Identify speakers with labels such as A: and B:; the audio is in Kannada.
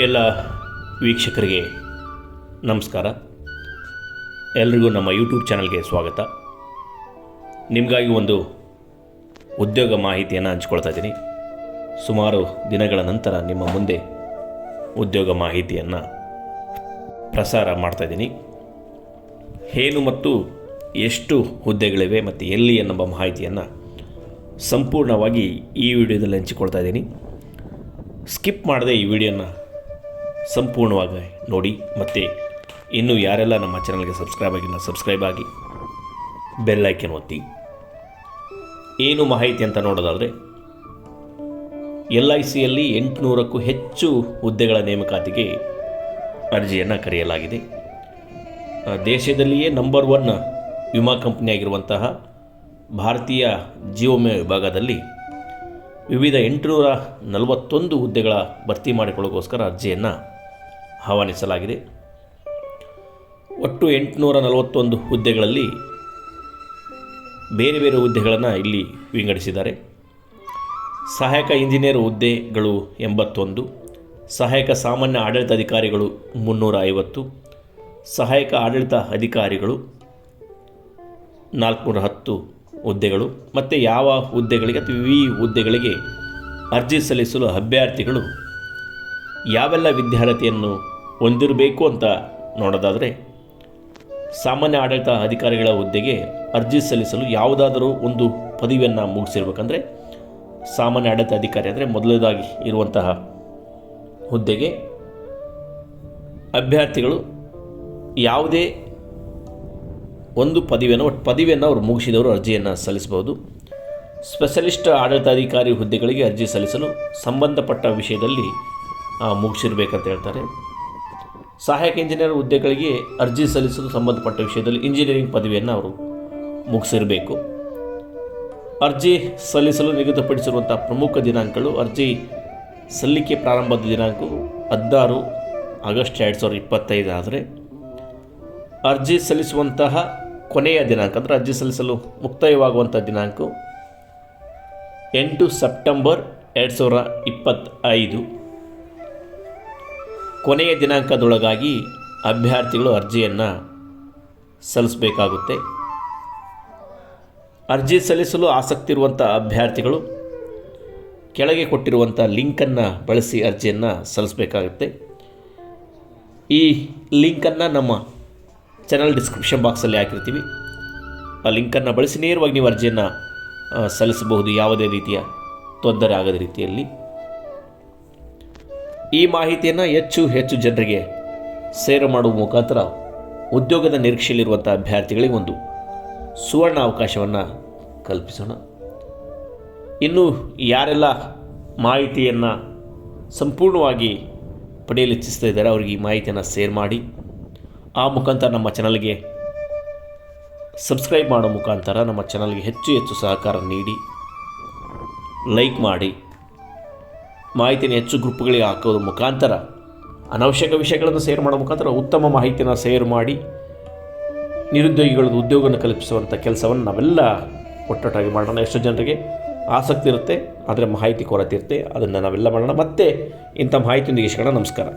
A: ಎಲ್ಲ ವೀಕ್ಷಕರಿಗೆ ನಮಸ್ಕಾರ. ಎಲ್ರಿಗೂ ನಮ್ಮ ಯೂಟ್ಯೂಬ್ ಚಾನಲ್ಗೆ ಸ್ವಾಗತ. ನಿಮಗಾಗಿ ಒಂದು ಉದ್ಯೋಗ ಮಾಹಿತಿಯನ್ನು ಹಂಚ್ಕೊಳ್ತಾ ಇದ್ದೀನಿ. ಸುಮಾರು ದಿನಗಳ ನಂತರ ನಿಮ್ಮ ಮುಂದೆ ಉದ್ಯೋಗ ಮಾಹಿತಿಯನ್ನು ಪ್ರಸಾರ ಮಾಡ್ತಾ ಇದ್ದೀನಿ. ಏನು ಮತ್ತು ಎಷ್ಟು ಹುದ್ದೆಗಳಿವೆ ಮತ್ತು ಎಲ್ಲಿ ಎನ್ನುವ ಮಾಹಿತಿಯನ್ನು ಸಂಪೂರ್ಣವಾಗಿ ಈ ವಿಡಿಯೋದಲ್ಲಿ ಹಂಚಿಕೊಳ್ತಾ ಇದ್ದೀನಿ. ಸ್ಕಿಪ್ ಮಾಡದೆ ಈ ವಿಡಿಯೋನ ಸಂಪೂರ್ಣವಾಗಿ ನೋಡಿ ಮತ್ತು ಇನ್ನೂ ಯಾರೆಲ್ಲ ನಮ್ಮ ಚಾನಲ್ಗೆ ಸಬ್ಸ್ಕ್ರೈಬ್ ಆಗಿಲ್ಲ, ಸಬ್ಸ್ಕ್ರೈಬ್ ಆಗಿ ಬೆಲ್ ಐಕನ್ ಒತ್ತಿ. ಏನು ಮಾಹಿತಿ ಅಂತ ನೋಡೋದಾದರೆ, ಎಲ್ ಐ ಸಿಯಲ್ಲಿ ಎಂಟುನೂರಕ್ಕೂ ಹೆಚ್ಚು ಹುದ್ದೆಗಳ ನೇಮಕಾತಿಗೆ ಅರ್ಜಿಯನ್ನು ಕರೆಯಲಾಗಿದೆ. ದೇಶದಲ್ಲಿಯೇ ನಂಬರ್ ಒನ್ ವಿಮಾ ಕಂಪ್ನಿಯಾಗಿರುವಂತಹ ಭಾರತೀಯ ಜೀವ ವಿಮೆ ವಿಭಾಗದಲ್ಲಿ ವಿವಿಧ ಎಂಟುನೂರ ನಲವತ್ತೊಂದು ಹುದ್ದೆಗಳ ಭರ್ತಿ ಮಾಡಿಕೊಳ್ಳೋಕ್ಕೋಸ್ಕರ ಅರ್ಜಿಯನ್ನು ಆಹ್ವಾನಿಸಲಾಗಿದೆ. ಒಟ್ಟು ಎಂಟುನೂರ ನಲವತ್ತೊಂದು ಹುದ್ದೆಗಳಲ್ಲಿ ಬೇರೆ ಬೇರೆ ಹುದ್ದೆಗಳನ್ನು ಇಲ್ಲಿ ವಿಂಗಡಿಸಿದ್ದಾರೆ. ಸಹಾಯಕ ಇಂಜಿನಿಯರ್ ಹುದ್ದೆಗಳು ಎಂಬತ್ತೊಂದು, ಸಹಾಯಕ ಸಾಮಾನ್ಯ ಆಡಳಿತಾಧಿಕಾರಿಗಳು ಮುನ್ನೂರ ಐವತ್ತು, ಸಹಾಯಕ ಆಡಳಿತ ಅಧಿಕಾರಿಗಳು ನಾಲ್ಕುನೂರ ಹತ್ತು ಹುದ್ದೆಗಳು ಮತ್ತು ಯಾವ ಹುದ್ದೆಗಳಿಗೆ ಅಥವಾ ವಿ ಹುದ್ದೆಗಳಿಗೆ ಅರ್ಜಿ ಸಲ್ಲಿಸಲು ಅಭ್ಯರ್ಥಿಗಳು ಯಾವೆಲ್ಲ ವಿದ್ಯಾರ್ಹತೆಯನ್ನು ಹೊಂದಿರಬೇಕು ಅಂತ ನೋಡೋದಾದರೆ ಸಾಮಾನ್ಯ ಆಡಳಿತ ಅಧಿಕಾರಿಗಳ ಹುದ್ದೆಗೆ ಅರ್ಜಿ ಸಲ್ಲಿಸಲು ಯಾವುದಾದರೂ ಒಂದು ಪದವಿಯನ್ನು ಮುಗಿಸಿರ್ಬೇಕಂದ್ರೆ ಸಾಮಾನ್ಯ ಆಡಳಿತ ಅಧಿಕಾರಿ ಅಂದರೆ ಮೊದಲನೇದಾಗಿ ಇರುವಂತಹ ಹುದ್ದೆಗೆ ಅಭ್ಯರ್ಥಿಗಳು ಯಾವುದೇ ಒಂದು ಪದವಿಯನ್ನು, ಒಟ್ಟು ಪದವಿಯನ್ನು ಅವರು ಮುಗಿಸಿದವರು ಅರ್ಜಿಯನ್ನು ಸಲ್ಲಿಸಬಹುದು. ಸ್ಪೆಷಲಿಸ್ಟ್ ಆಡಳಿತಾಧಿಕಾರಿ ಹುದ್ದೆಗಳಿಗೆ ಅರ್ಜಿ ಸಲ್ಲಿಸಲು ಸಂಬಂಧಪಟ್ಟ ವಿಷಯದಲ್ಲಿ ಮುಗಿಸಿರ್ಬೇಕಂತ ಹೇಳ್ತಾರೆ. ಸಹಾಯಕ ಇಂಜಿನಿಯರ್ ಹುದ್ದೆಗಳಿಗೆ ಅರ್ಜಿ ಸಲ್ಲಿಸಲು ಸಂಬಂಧಪಟ್ಟ ವಿಷಯದಲ್ಲಿ ಇಂಜಿನಿಯರಿಂಗ್ ಪದವಿಯನ್ನು ಅವರು ಮುಗಿಸಿರಬೇಕು. ಅರ್ಜಿ ಸಲ್ಲಿಸಲು ನಿಗದಿಪಡಿಸಿರುವಂಥ ಪ್ರಮುಖ ದಿನಾಂಕಗಳು ಅರ್ಜಿ ಸಲ್ಲಿಕೆ ಪ್ರಾರಂಭದ ದಿನಾಂಕವು ಹದಿನಾರು ಆಗಸ್ಟ್ ಎರಡು ಸಾವಿರದ ಇಪ್ಪತ್ತೈದು ಆದರೆ, ಅರ್ಜಿ ಸಲ್ಲಿಸುವಂತಹ ಕೊನೆಯ ದಿನಾಂಕ ಅಂದರೆ ಅರ್ಜಿ ಸಲ್ಲಿಸಲು ಮುಕ್ತಾಯವಾಗುವಂಥ ದಿನಾಂಕ ಎಂಟು ಸೆಪ್ಟೆಂಬರ್ ಎರಡು ಸಾವಿರ ಇಪ್ಪತ್ತೈದು. ಕೊನೆಯ ದಿನಾಂಕದೊಳಗಾಗಿ ಅಭ್ಯರ್ಥಿಗಳು ಅರ್ಜಿಯನ್ನು ಸಲ್ಲಿಸಬೇಕಾಗುತ್ತೆ. ಅರ್ಜಿ ಸಲ್ಲಿಸಲು ಆಸಕ್ತಿ ಇರುವಂಥ ಅಭ್ಯರ್ಥಿಗಳು, ಕೆಳಗೆ ಕೊಟ್ಟಿರುವಂಥ ಲಿಂಕನ್ನು ಬಳಸಿ ಅರ್ಜಿಯನ್ನು ಸಲ್ಲಿಸಬೇಕಾಗುತ್ತೆ. ಈ ಲಿಂಕನ್ನು ನಮ್ಮ ಚಾನಲ್ ಡಿಸ್ಕ್ರಿಪ್ಷನ್ ಬಾಕ್ಸಲ್ಲಿ ಹಾಕಿರ್ತೀವಿ. ಆ ಲಿಂಕನ್ನು ಬಳಸಿ ನೇರವಾಗಿ ನೀವು ಅರ್ಜಿಯನ್ನು ಸಲ್ಲಿಸಬಹುದು. ಯಾವುದೇ ರೀತಿಯ ತೊಂದರೆ ಆಗದ ರೀತಿಯಲ್ಲಿ. ಈ ಮಾಹಿತಿಯನ್ನು ಹೆಚ್ಚು ಹೆಚ್ಚು ಜನರಿಗೆ ಸೇರು ಮಾಡುವ ಮುಖಾಂತರ ಉದ್ಯೋಗದ ನಿರೀಕ್ಷೆಯಲ್ಲಿರುವಂಥ ಅಭ್ಯರ್ಥಿಗಳಿಗೆ ಒಂದು ಸುವರ್ಣ ಅವಕಾಶವನ್ನು ಕಲ್ಪಿಸೋಣ. ಇನ್ನು ಯಾರೆಲ್ಲ ಮಾಹಿತಿಯನ್ನು ಸಂಪೂರ್ಣವಾಗಿ ಪಡೆಯಲು ಇಚ್ಛಿಸ್ತಾ ಇದ್ದಾರೆ, ಅವರಿಗೆ ಈ ಮಾಹಿತಿಯನ್ನು ಸೇರ್ ಮಾಡಿ, ಆ ಮುಖಾಂತರ ನಮ್ಮ ಚಾನಲ್ಗೆ ಸಬ್ಸ್ಕ್ರೈಬ್ ಮಾಡೋ ಮುಖಾಂತರ ನಮ್ಮ ಚಾನಲ್ಗೆ ಹೆಚ್ಚು ಹೆಚ್ಚು ಸಹಕಾರ ನೀಡಿ ಲೈಕ್ ಮಾಡಿ. ಮಾಹಿತಿನ ಹೆಚ್ಚು ಗ್ರೂಪ್ಗಳಿಗೆ ಹಾಕೋದ್ರ ಮುಖಾಂತರ, ಅನವಶ್ಯಕ ವಿಷಯಗಳನ್ನು ಸೇರ್ ಮಾಡೋ ಮುಖಾಂತರ ಉತ್ತಮ ಮಾಹಿತಿನ ಸೇರ್ ಮಾಡಿ ನಿರುದ್ಯೋಗಿಗಳ ಉದ್ಯೋಗವನ್ನು ಕಲ್ಪಿಸುವಂಥ ಕೆಲಸವನ್ನು ನಾವೆಲ್ಲ ಒಟ್ಟೊಟ್ಟಾಗಿ ಮಾಡೋಣ. ಎಷ್ಟೋ ಜನರಿಗೆ ಆಸಕ್ತಿ ಇರುತ್ತೆ, ಆದರೆ ಮಾಹಿತಿ ಕೊರತೆ ಇರುತ್ತೆ. ಅದನ್ನು ನಾವೆಲ್ಲ ಮಾಡೋಣ. ಮತ್ತೆ ಇಂಥ ಮಾಹಿತಿಯೊಂದಿಗೆ ಇಷ್ಟ ನಮಸ್ಕಾರ.